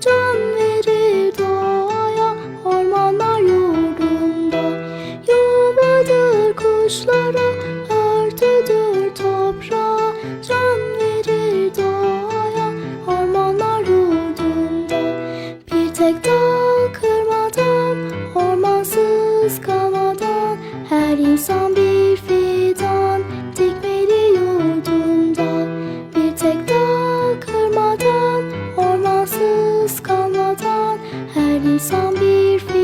Can verir doğaya ormanlar yurdunda. Yuvadır kuşlara örtüdür toprağa. Can verir doğaya ormanlar yurdunda. Bir tek dağ kırmadan ormansız kalmadan Her insan bir fidan dikmeli yurdunda. Bir tek dağ kırmadan ormansız insan bir